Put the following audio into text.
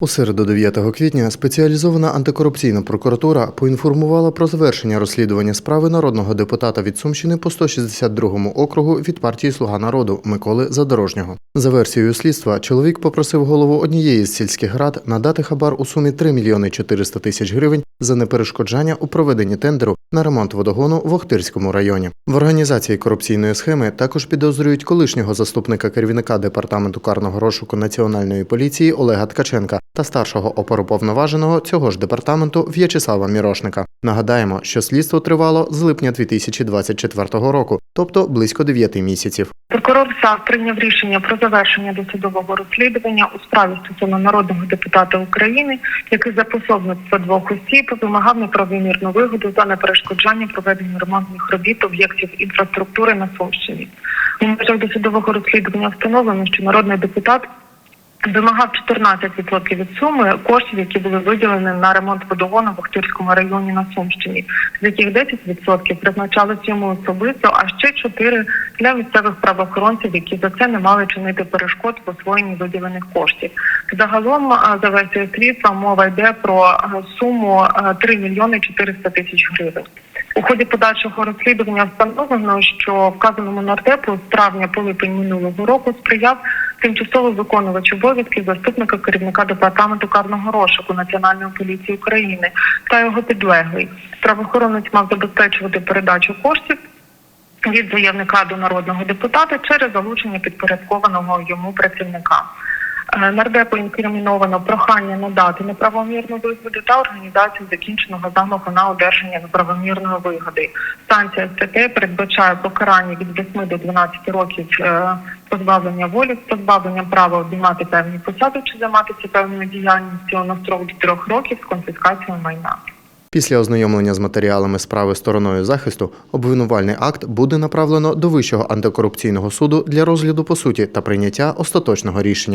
У середу 9 квітня спеціалізована антикорупційна прокуратура поінформувала про завершення розслідування справи народного депутата від Сумщини по 162 округу від партії Слуга народу Миколи Задорожнього. За версією слідства, чоловік попросив голову однієї з сільських рад надати хабар у сумі 3 мільйони 400 тисяч гривень за неперешкоджання у проведенні тендеру на ремонт водогону в Охтирському районі. В організації корупційної схеми також підозрюють колишнього заступника керівника департаменту карного розшуку національної поліції Олега Ткаченка та старшого опоруповноваженого цього ж департаменту В'ячеслава Мірошника. Нагадаємо, що слідство тривало з липня 2024 року, тобто близько 9 місяців. Прокурор САП прийняв рішення про завершення досудового розслідування у справі стосовно народного депутата України, який за пособництво двох осіб вимагав неправомірну вигоду за неперешкоджання проведення ремонтних робіт об'єктів інфраструктури на Сумщині. У межах досудового розслідування встановлено, що народний депутат вимагав 14% від суми коштів, які були виділені на ремонт водогону в Охтирському районі на Сумщині, з яких 10% призначалось йому особисто, а ще 4% для місцевих правоохоронців, які за це не мали чинити перешкод в освоєнні виділених коштів. Загалом, за версією слідства, мова йде про суму а, 3 мільйони 400 тисяч гривень. У ході подальшого розслідування встановлено, що вказаному нардепу з травня по липень минулого року сприяв тимчасово виконувач обов'язків заступника керівника департаменту карного розшуку Національної поліції України та його підлеглий. Правоохоронець мав забезпечувати передачу коштів від заявника до народного депутата через залучення підпорядкованого йому працівника. Е, Нардепу інкриміновано прохання надати неправомірну вигоду та організацію закінченого замаху на одержання неправомірної вигоди. Станція СТТ передбачає покарання від 8 до 12 років е, позбавлення волі, з позбавленням права обіймати певні посади чи займатися певною діяльністю на строк до трьох років з конфіскацією майна. Після ознайомлення з матеріалами справи стороною захисту обвинувальний акт буде направлено до Вищого антикорупційного суду для розгляду по суті та прийняття остаточного рішення.